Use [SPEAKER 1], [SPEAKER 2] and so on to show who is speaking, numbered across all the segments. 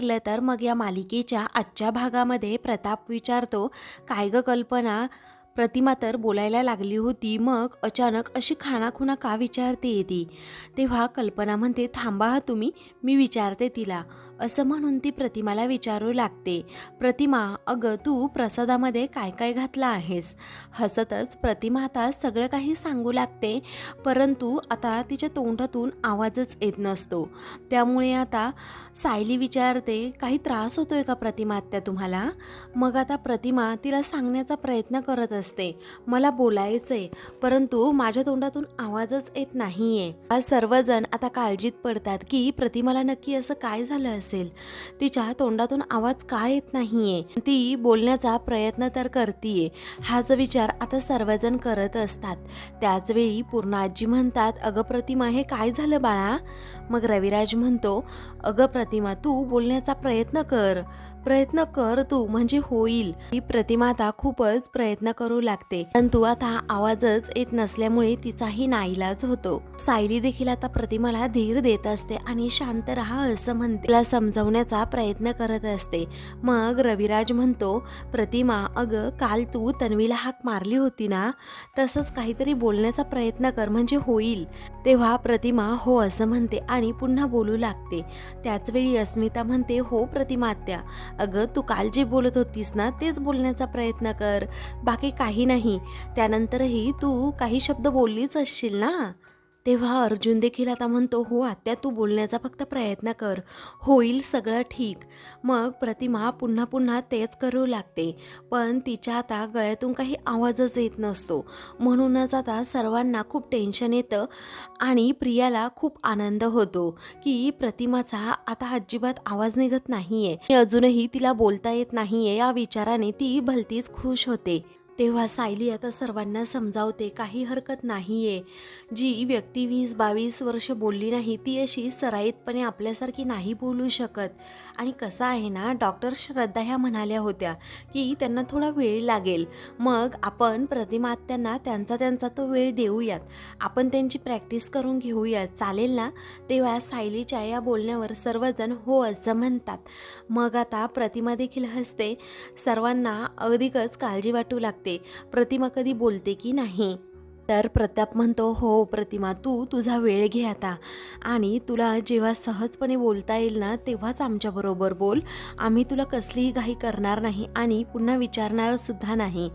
[SPEAKER 1] ठरलं तर मग या मालिकेच्या आजच्या भागामध्ये प्रताप विचारतो काय ग कल्पना? प्रतिमा तर बोलायला लागली होती मग अचानक अशी खाणाखुणा का विचारते ती? तेव्हा कल्पना म्हणते थांबा हा तुम्ही मी विचारते तिला. असं म्हणून ती प्रतिमाला विचारू लागते. प्रतिमा अगं तू प्रसादामध्ये काय काय घातलं आहेस? हसतच प्रतिमा आता सगळं काही सांगू लागते परंतु आता तिच्या तोंडातून आवाजच येत नसतो. त्यामुळे आता सायली विचारते काही त्रास होतोय का प्रतिमा आत्या तुम्हाला? मग आता प्रतिमा तिला सांगण्याचा प्रयत्न करत असते मला बोलायचं आहे परंतु माझ्या तोंडातून आवाजच येत नाहीये. आहे सर्वजण आता काळजीत पडतात की प्रतिमाला नक्की असं काय झालं असेल? तिच्या तोंडातून आवाज का येत नाहीये? ती बोलण्याचा प्रयत्न तर करतीये. हाच विचार आता सर्वजण करत असतात. त्याचवेळी पूर्ण आजी म्हणतात अगं प्रतिमा हे काय झालं बाळा? मग रविराज म्हणतो अगं प्रतिमा तू बोलण्याचा प्रयत्न कर. प्रयत्न कर तू म्हणजे होईल. ही प्रतिमा आता खूपच प्रयत्न करू लागते. परंतु आता आवाजच येत नसल्यामुळे तिचाही नाईलाज होतो. सायली देखील आता प्रतिमाला धीर देत असते आणि शांत राहा असं म्हणते. तिला समजवण्याचा प्रयत्न करत असते. मग रविराज म्हणतो प्रतिमा अगं काल तू तन्वीला हाक मारली होती ना? तसंच काहीतरी बोलण्याचा प्रयत्न कर म्हणजे होईल. तेव्हा प्रतिमा हो असं म्हणते आणि पुन्हा बोलू लागते. त्याचवेळी अस्मिता म्हणते हो प्रतिमात्या अगं तू काल जे बोलत होतीस ना तेच बोलण्याचा प्रयत्न कर. बाकी काही नाही. त्यानंतरही तू काही शब्द बोललीच असशील ना? तेव्हा अर्जुन देखील आता म्हणतो हो आत्या तू बोलण्याचा फक्त प्रयत्न कर. होईल सगळं ठीक. मग प्रतिमा पुन्हा पुन्हा तेच करू लागते. पण तिच्या आता गळ्यातून काही आवाजच येत नसतो. म्हणूनच आता सर्वांना खूप टेन्शन येतं आणि प्रियाला खूप आनंद होतो की प्रतिमाचा आता अजिबात आवाज निघत नाहीये. अजूनही तिला बोलता येत नाहीये. या विचाराने ती भलतीच खुश होते. तेव्हा सायली आता सर्वांना समजावते काही हरकत नाही आहे जी व्यक्ती वीस बावीस वर्ष बोलली नाही ती अशी सराईतपणे आपल्यासारखी नाही बोलू शकत. आणि कसं आहे ना डॉक्टर श्रद्धा ह्या म्हणाल्या होत्या की त्यांना थोडा वेळ लागेल. मग आपण प्रतिमात्यांना त्यांचा त्यांचा तो वेळ देऊयात. आपण त्यांची प्रॅक्टिस करून घेऊयात. चालेल ना? तेव्हा सायलीच्या या बोलण्यावर सर्वजण हो असं म्हणतात. मग आता प्रतिमा देखील हसते. सर्वांना अधिकच काळजी वाटू लागते. प्रतिमा कधी बोलते की नाही? तर प्रताप म्हणतो हो प्रतिमा तू तुझा वेळ घे आता. आणि तुला जेव्हा सहजपणे बोलता येईल ना तेव्हाच आमच्याबरोबर बोल. आम्ही तुला कसलीही घाई करणार नाही आणि पुन्हा विचारणार सुद्धा नाही.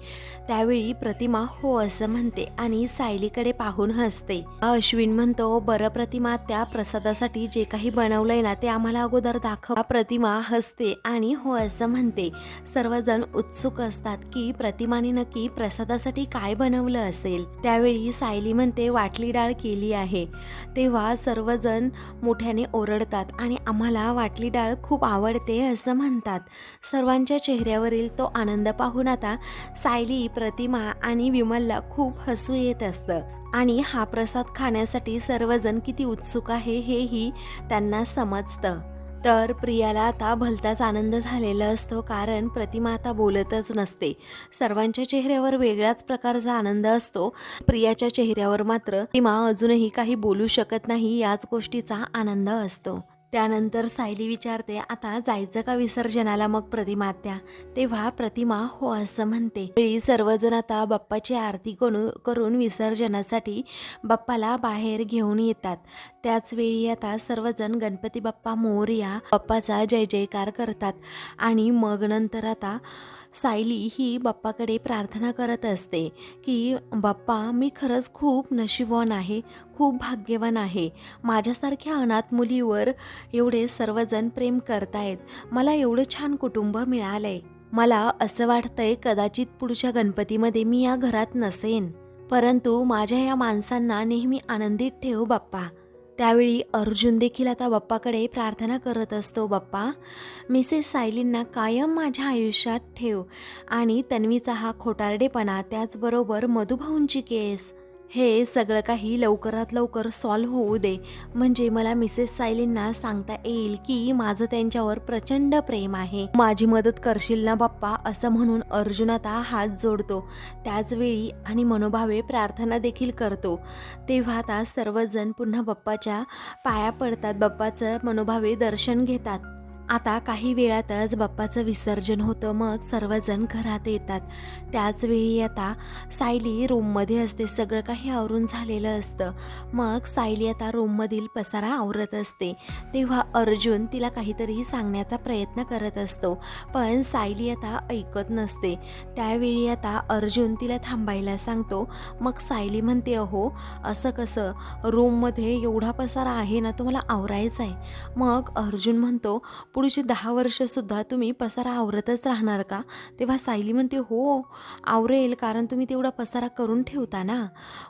[SPEAKER 1] त्यावेळी प्रतिमा हो असं म्हणते आणि सायलीकडे पाहून हसते. अश्विन म्हणतो बरं प्रतिमा त्या प्रसादासाठी जे काही बनवलंय ना ते आम्हाला अगोदर दाखव. प्रतिमा हसते आणि हो असं म्हणते. सर्वजण उत्सुक असतात की प्रतिमाने नक्की प्रसादासाठी काय बनवलं असेल. त्यावेळी सायली म्हणते वाटली डाळ केली आहे. तेव्हा सर्वजण मोठ्याने ओरडतात आणि आम्हाला वाटली डाळ खूप आवडते असं म्हणतात. सर्वांच्या चेहऱ्यावरील तो आनंद पाहून आता सायली प्रतिमा आणि विमलला खूप हसू येत असतं. आणि हा प्रसाद खाण्यासाठी सर्वजण किती उत्सुक आहे हेही त्यांना समजतं. तर प्रियाला आता भलताच आनंद झालेला असतो कारण प्रतिमा आता बोलतच नसते. सर्वांच्या चेहऱ्यावर वेगळ्याच प्रकारचा आनंद असतो. प्रियाच्या चेहऱ्यावर मात्र प्रतिमा अजूनही काही बोलू शकत नाही याच गोष्टीचा आनंद असतो. त्यानंतर सायली विचारते आता जायचं का विसर्जनाला मग प्रतिमा त्या? तेव्हा प्रतिमा हो असं म्हणते. वेळी सर्वजण आता बाप्पाची आरती करू करून विसर्जनासाठी बाप्पाला बाहेर घेऊन येतात. त्याच वेळी आता सर्वजण गणपती बाप्पा मोर्या बाप्पाचा जय जयकार करतात. आणि मग नंतर आता सायली ही बाप्पाकडे प्रार्थना करत असते की बाप्पा मी खरंच खूप नशीबवान आहे खूप भाग्यवान आहे. माझ्यासारख्या अनाथ मुलीवर एवढे सर्वजण प्रेम करतायत. मला एवढं छान कुटुंब मिळालं आहे मला असं वाटतंय कदाचित पुढच्या गणपतीमध्ये मी या घरात नसेन. परंतु माझ्या या माणसांना नेहमी आनंदित ठेव बाप्पा. त्यावेळी अर्जुन देखील आता बाप्पाकडे प्रार्थना करत असतो बाप्पा मिसेस सायलींना कायम माझ्या आयुष्यात ठेव आणि तन्वीचा हा खोटारडेपणा त्याचबरोबर मधुभाऊंची केस. हे सगळं काही लवकरात लवकर सॉल्व्ह होऊ दे. म्हणजे मला मिसेस सायलींना सांगता येईल की माझं त्यांच्यावर प्रचंड प्रेम आहे. माझी मदत करशील ना बाप्पा? असं म्हणून अर्जुन आता हात जोडतो. त्याचवेळी आणि मनोभावे प्रार्थना देखील करतो. तेव्हा आता सर्वजण पुन्हा बाप्पाच्या पाया पडतात. बाप्पाचं मनोभावे दर्शन घेतात. आता काही वेळातच बाप्पाचं विसर्जन होतं मग सर्वजण घरात येतात. त्याचवेळी आता सायली रूममध्ये असते सगळं काही आवरून झालेलं असतं. मग सायली आता रूममधील पसारा आवरत असते. तेव्हा अर्जुन तिला काहीतरी सांगण्याचा प्रयत्न करत असतो पण सायली आता ऐकत नसते. त्यावेळी आता अर्जुन तिला थांबायला सांगतो. मग सायली म्हणते अहो असं कसं? रूममध्ये एवढा पसारा आहे ना तो मला आवरायचा आहे मग अर्जुन म्हणतो पुढची दहा वर्षसुद्धा तुम्ही पसारा आवरतच राहणार का? तेव्हा सायली म्हणते हो आवरेल कारण तुम्ही तेवढा पसारा करून ठेवता ना.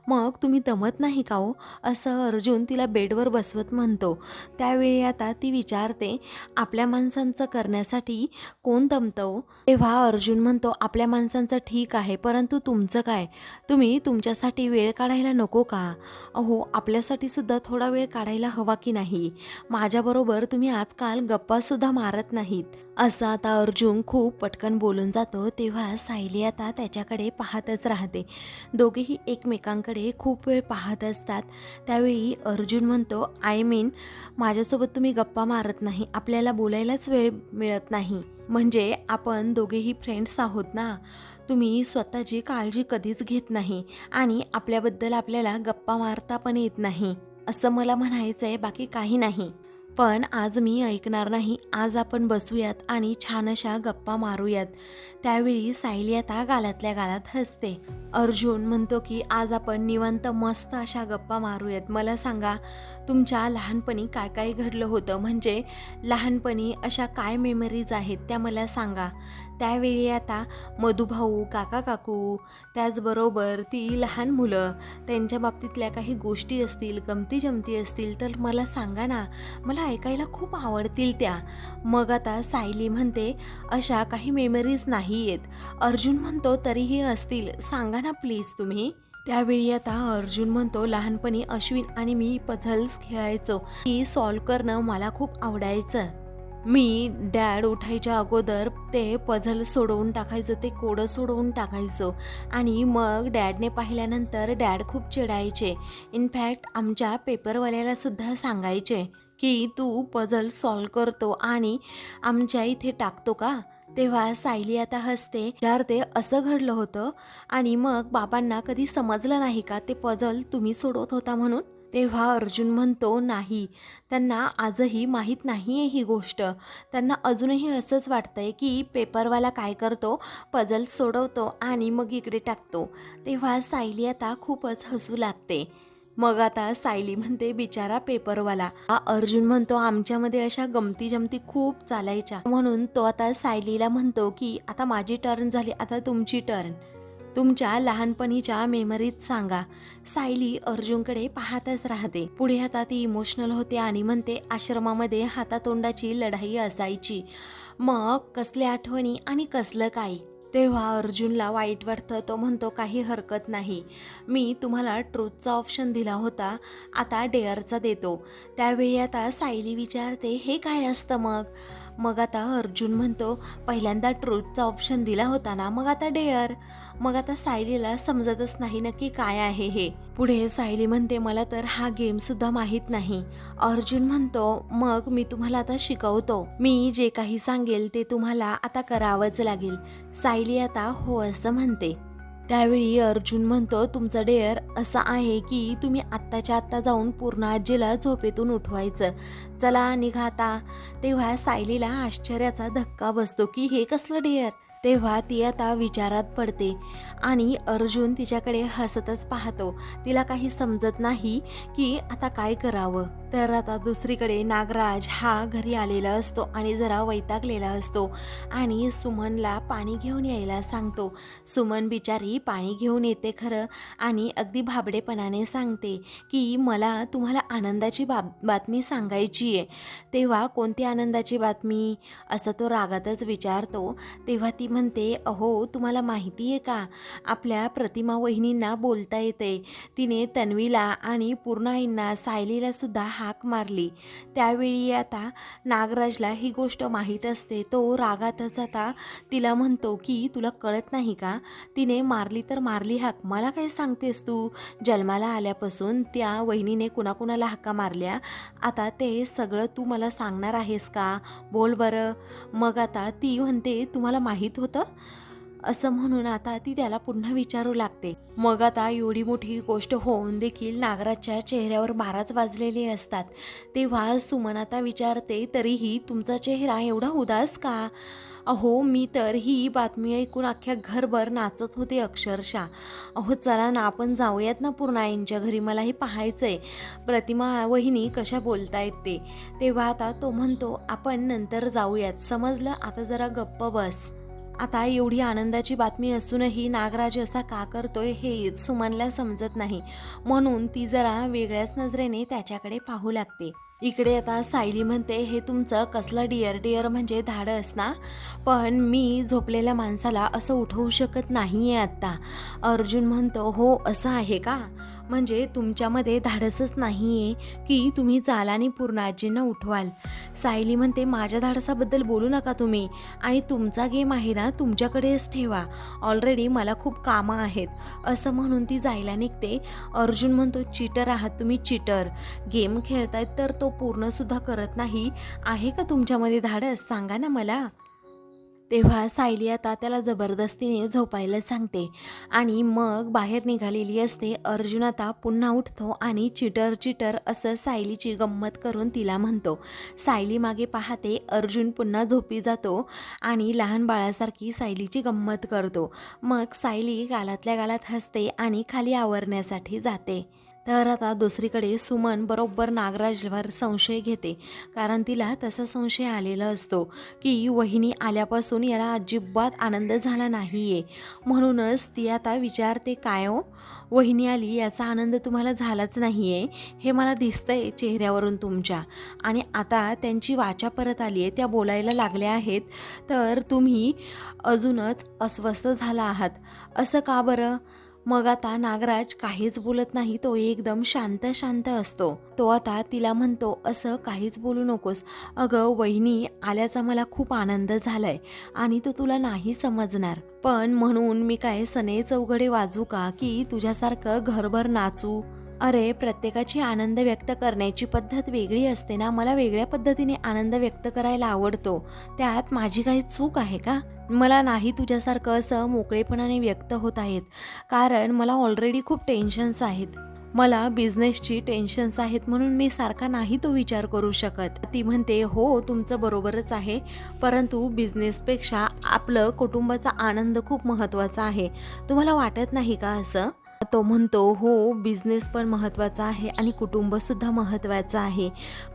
[SPEAKER 1] मग तुम्ही दमत नाही का हो? असं अर्जुन तिला बेडवर बसवत म्हणतो. त्यावेळी आता ती विचारते आपल्या माणसांचं करण्यासाठी कोण दमतं हो? तेव्हा अर्जुन म्हणतो आपल्या माणसांचं ठीक आहे परंतु तुमचं काय? तुम्ही तुमच्यासाठी वेळ काढायला नको का? अहो आपल्यासाठी सुद्धा थोडा वेळ काढायला हवा की नाही? माझ्याबरोबर तुम्ही आजकाल गप्पासुद्धा सुद्धा मारत नाहीत. असं आता अर्जुन खूप पटकन बोलून जातो तेव्हा सायली आता त्याच्याकडे पाहतच राहते. दोघेही एकमेकांकडे खूप वेळ पाहत असतात. त्यावेळी अर्जुन म्हणतो आय मीन माझ्यासोबत तुम्ही गप्पा मारत नाही आपल्याला बोलायलाच वेळ मिळत नाही. म्हणजे आपण दोघेही फ्रेंड्स आहोत ना? तुम्ही स्वतःची काळजी कधीच घेत नाही आणि आपल्याबद्दल आपल्याला गप्पा मारता पण येत नाही. असं मला म्हणायचं आहे बाकी काही नाही. पण आज मी ऐकणार नाही. आज आपण बसूयात आणि छान अशा गप्पा मारूयात. त्यावेळी सायली आता गालातल्या गालात हसते. अर्जुन म्हणतो की आज आपण निवांत मस्त अशा गप्पा मारूयात. मला सांगा तुमच्या लहानपणी काय काय घडलं होतं? म्हणजे लहानपणी अशा काय मेमरीज आहेत त्या मला सांगा. त्यावेळी आता मधुभाऊ काका काकू त्याचबरोबर ती लहान मुलं त्यांच्या बाबतीतल्या काही गोष्टी असतील गमती जमती असतील तर मला सांगा ना. मला ऐकायला खूप आवडतील त्या. मग आता सायली म्हणते अशा काही मेमरीज नाही आहेत अर्जुन म्हणतो तरीही असतील. सांगा ना प्लीज तुम्ही. त्यावेळी आता अर्जुन म्हणतो लहानपणी अश्विन आणि मी पझल्स खेळायचो. ही सॉल्व करणं मला खूप आवडायचं. मी डॅड उठायच्या अगोदर ते पझल सोडवून टाकायचं ते कोडं सोडवून टाकायचो. आणि मग डॅडने पाहिल्यानंतर डॅड खूप चिडायचे. इनफॅक्ट आमच्या पेपरवाल्याला सुद्धा सांगायचे की तू पझल सॉल्व करतो आणि आमच्या इथे टाकतो का? तेव्हा सायली आता हसते. यार ते असं घडलं होतं. आणि मग बाबांना कधी समजलं नाही का ते पझल तुम्ही सोडवत होता म्हणून? तेव्हा अर्जुन म्हणतो नाही त्यांना आजही माहीत नाही आहे ही गोष्ट. त्यांना अजूनही असंच वाटतं आहे की पेपरवाला काय करतो पजल सोडवतो आणि मग इकडे टाकतो. तेव्हा सायली आता खूपच हसू लागते. मग आता सायली म्हणते बिचारा पेपरवाला. हा अर्जुन म्हणतो आमच्यामध्ये अशा गमती जमती खूप चालायच्या. म्हणून तो आता सायलीला म्हणतो की आता माझी टर्न झाली आता तुमची टर्न तुमच्या लहानपणीच्या मेमरीत सांगा. सायली अर्जुनकडे पाहतच राहते. पुढे आता ती इमोशनल होते आणि म्हणते आश्रमामध्ये हातातोंडाची लढाई असायची. मग कसल्या आठवणी आणि कसलं काय? तेव्हा अर्जुनला वाईट वाटतं. तो म्हणतो काही हरकत नाही. मी तुम्हाला ट्रूथचा ऑप्शन दिला होता. आता डेअरचा देतो. त्यावेळी आता सायली विचारते हे काय असतं मग? मग आता अर्जुन म्हणतो पहिल्यांदा ट्रूथचा ऑप्शन दिला होता ना मग आता डेअर मग आता सायलीला समजतच नाही नक्की काय आहे हे. पुढे सायली म्हणते मला तर हा गेम सुद्धा माहीत नाही. अर्जुन म्हणतो मग मी तुम्हाला आता शिकवतो. मी जे काही सांगेल ते तुम्हाला आता करावंच लागेल. सायली आता हो असं म्हणते. त्यावेळी अर्जुन म्हणतो तुमचं डेअर असं आहे की तुम्ही आत्ताच्या आत्ता जाऊन पूर्ण आजीला झोपेतून उठवायचं. चला निघा आता. तेव्हा सायलीला आश्चर्याचा धक्का बसतो की हे कसलं डेअर? तेव्हा ती आता विचारात पडते आणि अर्जुन तिच्याकडे हसतच पाहतो. तिला काही समजत नाही की आता काय करावं. तर आता दुसरीकडे नागराज हा घरी आलेला असतो आणि जरा वैतागलेला असतो आणि सुमनला पाणी घेऊन यायला सांगतो. सुमन बिचारी पाणी घेऊन येते खरं आणि अगदी भाबडेपणाने सांगते की मला तुम्हाला आनंदाची बाब बातमी सांगायची आहे. तेव्हा कोणती आनंदाची बातमी? असं तो रागातच विचारतो. तेव्हा ती म्हणते अहो तुम्हाला माहिती आहे का? आपल्या प्रतिमा वहिनींना बोलता येते. तिने तन्वीला आणि पूर्णाईंना सायलीला सुद्धा हाक मारली. त्यावेळी आता नागराजला ही गोष्ट माहीत असते. तो रागातच आता तिला म्हणतो की तुला कळत नाही का? तिने मारली तर मारली हाक. मला काय सांगतेस तू? जन्माला आल्यापासून त्या वहिनीने कुणाकुणाला हाका मारल्या? आता ते सगळं तू मला सांगणार आहेस का? बोल बरं. मग आता ती म्हणते तुम्हाला माहीत होतं होतं? असं म्हणून आता ती त्याला पुन्हा विचारू लागते. मग आता एवढी मोठी गोष्ट होऊन देखील नागराजच्या चेहऱ्यावर बाराच वाजलेले असतात. तेव्हा सुमन आता विचारते तरीही तुमचा चेहरा एवढा उदास का? अहो मी तर ही बातमी ऐकून अख्ख्या घरभर नाचत होते अक्षरशः. अहो चला ना आपण जाऊयात ना पूर्णाईंच्या घरी मलाही आहे प्रतिमा वहिनी कशा बोलतायत ते? तेव्हा आता तो म्हणतो आपण नंतर जाऊयात. समजलं? आता जरा गप्प बस. आता एवढी आनंदाची बातमी असूनही नागराज असा का करतोय हे सुमनला समजत नाही. म्हणून ती जरा वेगळ्याच नजरेने त्याच्याकडे पाहू लागते. इकडे आता सायली म्हणते हे तुमचं कसलं डिअर डिअर म्हणजे धाडस ना पण मी झोपलेल्या माणसाला असं उठवू शकत नाही आहे आत्ता. अर्जुन म्हणतो हो असं आहे का? म्हणजे तुमच्यामध्ये धाडसच नाही आहे की तुम्ही जाल आणि पूर्ण आजींना उठवाल. सायली म्हणते माझ्या धाडसाबद्दल बोलू नका तुम्ही. आणि तुमचा गेम आहे ना तुमच्याकडेच ठेवा. ऑलरेडी मला खूप कामं आहेत. असं म्हणून ती जायला निघते. अर्जुन म्हणतो चिटर आहात तुम्ही चिटर. गेम खेळतायत तर तो पूर्णसुद्धा करत नाही. आहे का तुमच्यामध्ये धाडस? सांगा ना मला. तेव्हा सायली आता त्याला जबरदस्तीने झोपायला सांगते. आणि मग बाहेर निघालेली असते. अर्जुन आता पुन्हा उठतो आणि चिटर चिटर असं सायलीची गंमत करून तिला म्हणतो. सायली मागे पाहते अर्जुन पुन्हा झोपी जातो आणि लहान बाळासारखी सायलीची गंमत करतो. मग सायली गालातल्या गालात हसते आणि खाली आवरण्यासाठी जाते. तर आता दुसरीकडे सुमन बरोबर नागराजवर संशय घेते कारण तिला तसा संशय आलेला असतो की वहिनी आल्यापासून याला अजिबात आनंद झाला नाही आहे म्हणूनच ती आता विचारते काय हो? वहिनी आली याचा आनंद तुम्हाला झालाच नाही आहे हे मला दिसतंय चेहऱ्यावरून तुमच्या. आणि आता त्यांची वाचा परत आली आहे त्या बोलायला लागल्या आहेत. तर तुम्ही अजूनच अस्वस्थ झाला आहात. असं का बरं? मग आता नागराज काहीच बोलत नाही तो एकदम शांत शांत असतो. तो आता तिला म्हणतो असं काहीच बोलू नकोस. अगं वहिनी आल्याचा मला खूप आनंद झालाय आणि तो तुला नाही समजणार. पण म्हणून मी काय सने चौघडे वाजू का? की तुझ्यासारखं घरभर नाचू? अरे प्रत्येकाची आनंद व्यक्त करण्याची पद्धत वेगळी असते ना. मला वेगळ्या पद्धतीने आनंद व्यक्त करायला आवडतो. त्यात माझी काही चूक आहे का? मला नाही तुझ्यासारखं असं मोकळेपणाने व्यक्त होत आहेत. कारण मला ऑलरेडी खूप टेन्शन्स आहेत. मला बिझनेसची टेन्शन्स आहेत म्हणून मी सारखा नाही तो विचार करू शकत. ती म्हणते हो तुमचं बरोबरच आहे. परंतु बिझनेसपेक्षा आपलं कुटुंबाचा आनंद खूप महत्त्वाचा आहे. तुम्हाला वाटत नाही का असं? तो म्हणतो हो बिझनेस पण महत्त्वाचा आहे आणि कुटुंबसुद्धा महत्त्वाचं आहे.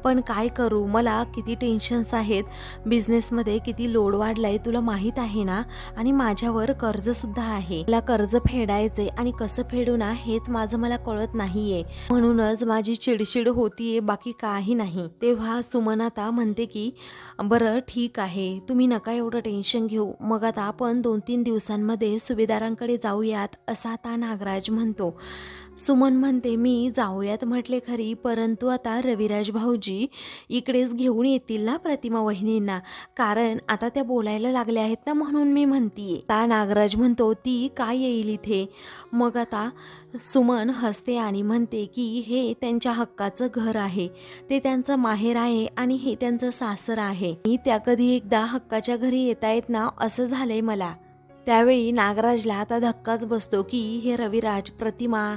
[SPEAKER 1] पण काय करू? मला किती टेन्शन्स आहेत. बिझनेसमध्ये किती लोड वाढलाय तुला माहीत आहे ना? आणि माझ्यावर कर्जसुद्धा आहे. मला कर्ज फेडायचे आणि कसं फेडू ना हेच माझं मला कळत नाहीये. म्हणूनच माझी चिडचिड होतीये बाकी काही नाही. तेव्हा सुमनाता म्हणते की बरं ठीक आहे. तुम्ही नका एवढं टेन्शन घेऊ. मग आता आपण दोन तीन दिवसांमध्ये सुभेदारांकडे जाऊयात असा आता नागराज म्हणतो. सुमन म्हणते मी जाऊयात म्हटले खरी परंतु आता रविराज भाऊजी इकडेच घेऊन येतील ना प्रतिमा वहिनींना. कारण आता त्या बोलायला लागल्या आहेत ना म्हणून मी म्हणतीये. ता नागराज म्हणतो ती काय येईल इथे? मग आता सुमन हसते आणि म्हणते की हे त्यांच्या हक्काचं घर आहे. ते त्यांचं माहेर आहे आणि हे त्यांचं सासर आहे. मी त्या कधी एकदा हक्काच्या घरी येता येत ना असं झालंय मला. त्यावेळी नागराजला आता धक्काच बसतो की हे रविराज प्रतिमा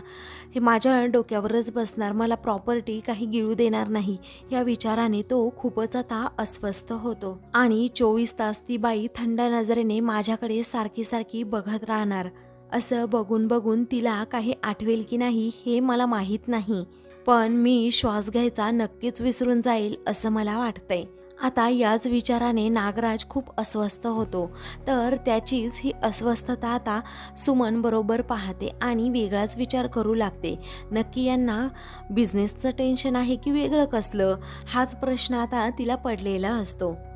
[SPEAKER 1] हे माझ्या डोक्यावरच बसणार. मला प्रॉपर्टी काही गिळू देणार नाही. या विचाराने तो खूपच आता अस्वस्थ होतो. आणि चोवीस तास ती बाई थंड नजरेने माझ्याकडे सारखी सारखी बघत राहणार. असं बघून बघून तिला काही आठवेल की नाही हे मला माहीत नाही. पण मी श्वास घ्यायचा नक्कीच विसरून जाईल असं मला वाटतंय. आता याच विचाराने नागराज खूप अस्वस्थ होतो. तर त्याचीच ही अस्वस्थता आता सुमन बरोबर पाहते आणि वेगळाच विचार करू लागते. नक्की यांना बिझनेसचं टेन्शन आहे की वेगळं कसलं? हाच प्रश्न आता तिला पडलेला असतो.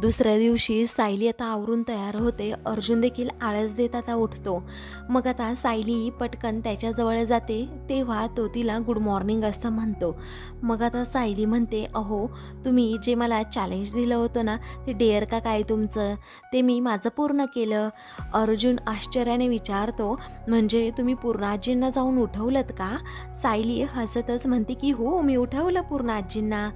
[SPEAKER 1] दुसऱ्या दिवशी सायली आता आवरून तयार होते. अर्जुन देखील आळस देत आता उठतो. मग आता सायली पटकन त्याच्याजवळ जाते. तेव्हा तो तिला गुड मॉर्निंग असं म्हणतो. मग आता सायली म्हणते अहो तुम्ही जे मला चॅलेंज दिलं होतं ना ते डेअर का काय तुमचं? ते मी माझं पूर्ण केलं. अर्जुन आश्चर्याने विचारतो म्हणजे तुम्ही पूर्णाजींना जाऊन उठवलं का? सायली हसतच म्हणते की हो मी उठवलं पूर्णाजींना.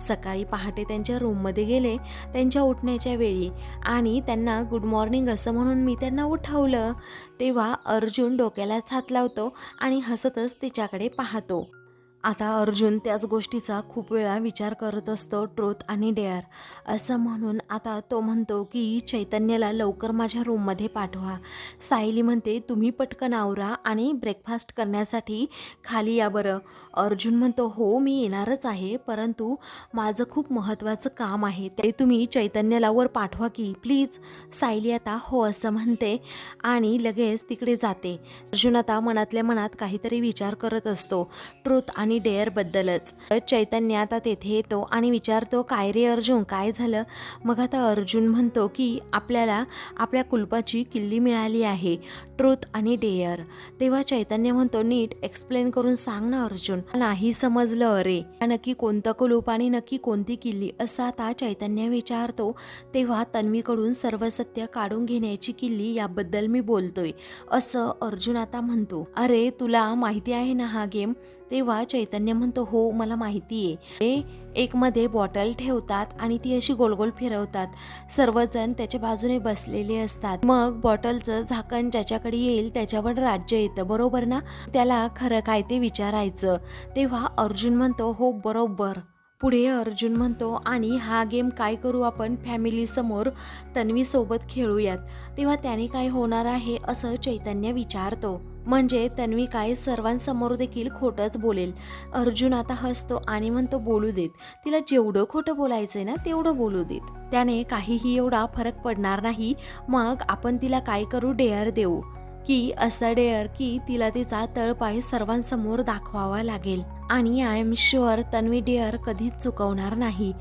[SPEAKER 1] सकाळी पहाटे त्यांच्या रूममध्ये गेले. त्यांच्या उठण्याच्या वेळी आणि त्यांना गुड मॉर्निंग असं म्हणून मी त्यांना उठवलं तेव्हा अर्जुन डोक्यालाच हात लावतो आणि हसतच तिच्याकडे पाहतो. आता अर्जुन त्याच गोष्टीचा खूप वेळा विचार करत असतो ट्रोथ आणि डेअर. असं म्हणून आता तो म्हणतो की चैतन्याला लवकर माझ्या रूममध्ये पाठवा. सायली म्हणते तुम्ही पटकन आवरा आणि ब्रेकफास्ट करण्यासाठी खाली या बरं. अर्जुन म्हणतो हो मी येणारच आहे परंतु माझं खूप महत्त्वाचं काम आहे ते तुम्ही चैतन्याला वर पाठवा की प्लीज. सायली आता हो असं म्हणते आणि लगेच तिकडे जाते. अर्जुन आता मनातल्या मनात काहीतरी विचार करत असतो. ट्रुथ आणि डेअरबद्दलच चैतन्य आता तेथे येतो आणि विचारतो काय रे अर्जुन काय झालं? मग आता अर्जुन म्हणतो की आपल्याला आपल्या कुलपाची किल्ली मिळाली आहे ट्रूथ आणि डेअर. तेव्हा चैतन्य म्हणतो नीट एक्सप्लेन करून सांग ना अर्जुन. नाही समजलं अरे. नक्की कोणतं कुलूप आणि नक्की कोणती किल्ली? असं आता चैतन्य विचारतो. तेव्हा तन्वीकडून सर्व सत्य काढून घेण्याची किल्ली याबद्दल मी बोलतोय असं अर्जुन आता म्हणतो. अरे तुला माहिती आहे ना हा गेम? तेव्हा चैतन्य चैतन्य म्हणतो हो मला माहिती आहे. ते एकमध्ये बॉटल ठेवतात आणि ती अशी गोलगोल फिरवतात. सर्वजण त्याच्या बाजूने बसलेले असतात. मग बॉटलचं झाकण ज्याच्याकडे येईल त्याच्यावर राज्य येतं. बरोबर ना? त्याला खरं काय ते विचारायचं. तेव्हा अर्जुन म्हणतो हो बरोबर. पुढे अर्जुन म्हणतो आणि हा गेम काय करू आपण फॅमिलीसमोर तन्वीसोबत खेळूयात. तेव्हा त्याने काय होणार आहे असं चैतन्य विचारतो. म्हणजे तन्वी काय सर्वांसमोर देखील खोटंच बोलेल. अर्जुन आता हसतो आणि म्हणतो बोलू देत. तिला जेवढं खोटं बोलायचं आहे ना तेवढं बोलू देत. त्याने काहीही एवढा फरक पडणार नाही. मग आपण तिला काय करू? डेअर देऊ. की असं डेअर की तिला तिचा तळपाय सर्वांसमोर दाखवावा लागेल. आणि I am sure Tanvi dare कधीच चुकवणार नाही.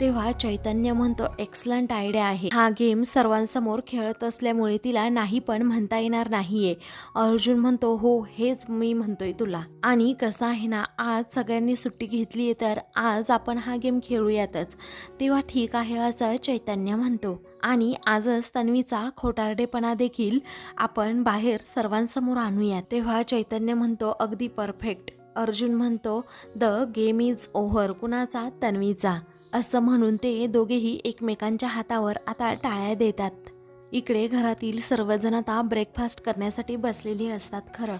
[SPEAKER 1] तेव्हा चैतन्य म्हणतो एक्सलंट आयडिया आहे. हा गेम सर्वांसमोर खेळत असल्यामुळे तिला नाही पण म्हणता येणार नाहीये. अर्जुन म्हणतो हो हेच मी म्हणतोय तुला. आणि कसं आहे ना आज सगळ्यांनी सुट्टी घेतली आहे तर आज आपण हा गेम खेळूयातच. तेव्हा ठीक आहे असं चैतन्य म्हणतो. आणि आजच तन्वीचा खोटारडेपणा देखील आपण बाहेर सर्वांसमोर आणूया. तेव्हा चैतन्य म्हणतो अगदी परफेक्ट. अर्जुन म्हणतो द गेम इज ओव्हर. कुणाचा? तन्वीचा. असं म्हणून ते दोघेही एकमेकांच्या हातावर आता टाळ्या देतात. इकडे घरातील सर्वजण आता ब्रेकफास्ट करण्यासाठी बसलेली असतात खरं.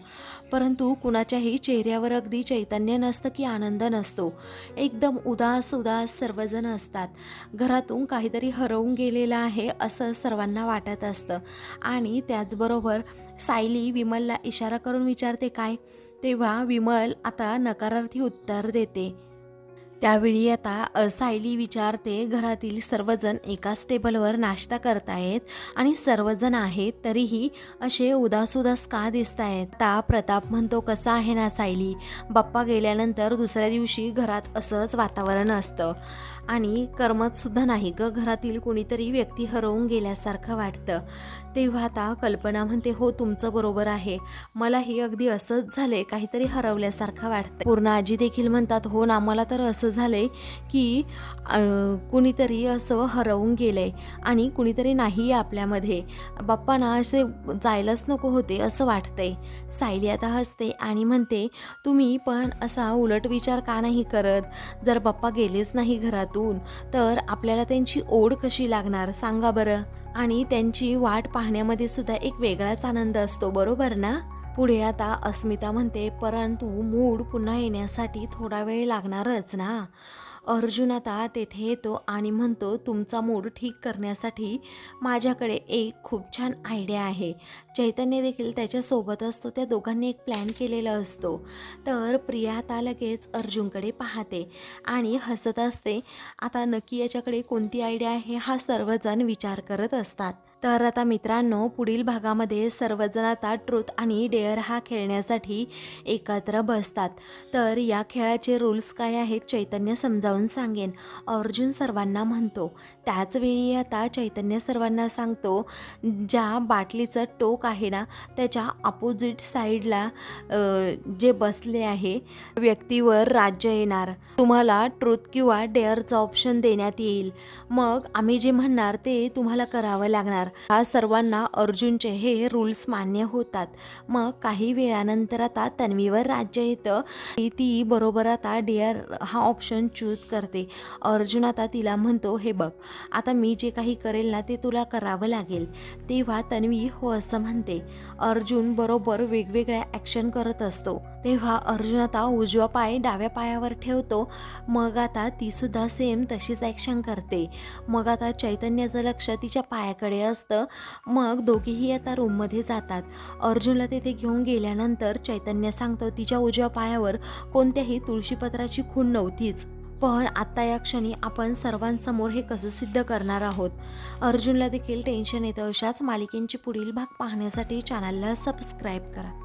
[SPEAKER 1] परंतु कुणाच्याही चेहऱ्यावर अगदी चैतन्य नसतं की आनंद नसतो. एकदम उदास उदास सर्वजण असतात. घरातून काहीतरी हरवून गेलेलं आहे असं सर्वांना वाटत असतं. आणि त्याचबरोबर सायली विमलला इशारा करून विचारते काय? तेव्हा विमल आता नकारार्थी उत्तर देते. त्यावेळी आता सायली विचारते घरातील सर्वजण एकाच टेबलवर नाश्ता करतायत आणि सर्वजण आहेत तरीही असे उदास उदास का दिसत आहेत आता प्रताप म्हणतो कसा आहे ना सायली? बाप्पा गेल्यानंतर दुसऱ्या दिवशी घरात असंच वातावरण असतं. आणि कर्मतसुद्धा नाही ग. घरातील कोणीतरी व्यक्ती हरवून गेल्यासारखं वाटतं. तेव्हा आता कल्पना म्हणते हो तुमचं बरोबर आहे. मलाही अगदी असंच झालंय काहीतरी हरवल्यासारखं वाटतं पूर्ण आजी देखील म्हणतात हो ना मला तर असं झालंय की कुणीतरी असं हरवून गेलंय आणि कुणीतरी नाही आहे आपल्यामध्ये बाप्पांना असे जायलाच नको होते असं वाटतंय. सायली आता हसते आणि म्हणते तुम्ही पण असा उलट विचार का नाही करत? जर बाप्पा गेलेच नाही घरात घरातून तर आपल्याला त्यांची ओढ कशी लागणार सांगा बरं. आणि त्यांची वाट पाहण्यामध्ये सुद्धा एक वेगळाच आनंद असतो बरोबर ना? पुढे आता अस्मिता म्हणते परंतु मूड पुन्हा येण्यासाठी थोडा वेळ लागणारच ना? अर्जुन आता तेथे येतो आणि म्हणतो तुमचा मूड ठीक करण्यासाठी माझ्याकडे एक खूप छान आयडिया आहे. चैतन्य देखील त्याच्यासोबत असतो त्या दोघांनी एक प्लॅन केलेला असतो. तर प्रिया आता लगेच अर्जुनकडे पाहते आणि हसत असते. आता नक्की याच्याकडे कोणती आयडिया आहे हा सर्वजण विचार करत असतात. तर आता मित्रांनो पुढील भागामध्ये सर्वजण आता ट्रूथ आणि डेअर हा खेळण्यासाठी एकत्र बसतात. तर या खेळाचे रूल्स काय आहेत चैतन्य समजावून सांगेन. अर्जुन सर्वांना म्हणतो त्याचवेळी आता चैतन्य सर्वांना सांगतो ज्या बाटलीचं टोक आहे ना त्याच्या अपोजिट साईडला जे बसले आहे व्यक्तीवर राज्य येणार. तुम्हाला ट्रूथ किंवा डेअरचं ऑप्शन देण्यात येईल. मग आम्ही जे म्हणणार ते तुम्हाला करावं लागणार. हा सर्वांना अर्जुनचे हे रूल्स मान्य होतात. मग काही वेळानंतर आता तन्वीवर राज्य येतं. ती- ती बरोबर आता डेअर हा ऑप्शन चूज करते. अर्जुन आता तिला म्हणतो हे बघ आता मी जे काही करेल ना ते तुला करावं लागेल. तेव्हा तन्वी हो असं म्हणते. अर्जुन बरोबर वेगवेगळ्या ॲक्शन करत असतो. तेव्हा अर्जुन आता उजवा पाय डाव्या पायावर ठेवतो. मग आता तीसुद्धा सेम तशीच ॲक्शन करते. मग आता चैतन्याचं लक्ष तिच्या पायाकडे असतं. मग दोघेही आता रूममध्ये जातात. अर्जुनला तेथे घेऊन गेल्यानंतर चैतन्य सांगतो तिच्या उजव्या पायावर कोणत्याही तुळशीपत्राची खूण नव्हतीच. पण आत्ता या क्षणी आपण सर्वांसमोर हे कसं सिद्ध करणार आहोत? अर्जुनला देखील टेन्शन येतं. अशाच मालिकेंची पुढील भाग पाहण्यासाठी चॅनलला सबस्क्राईब करा.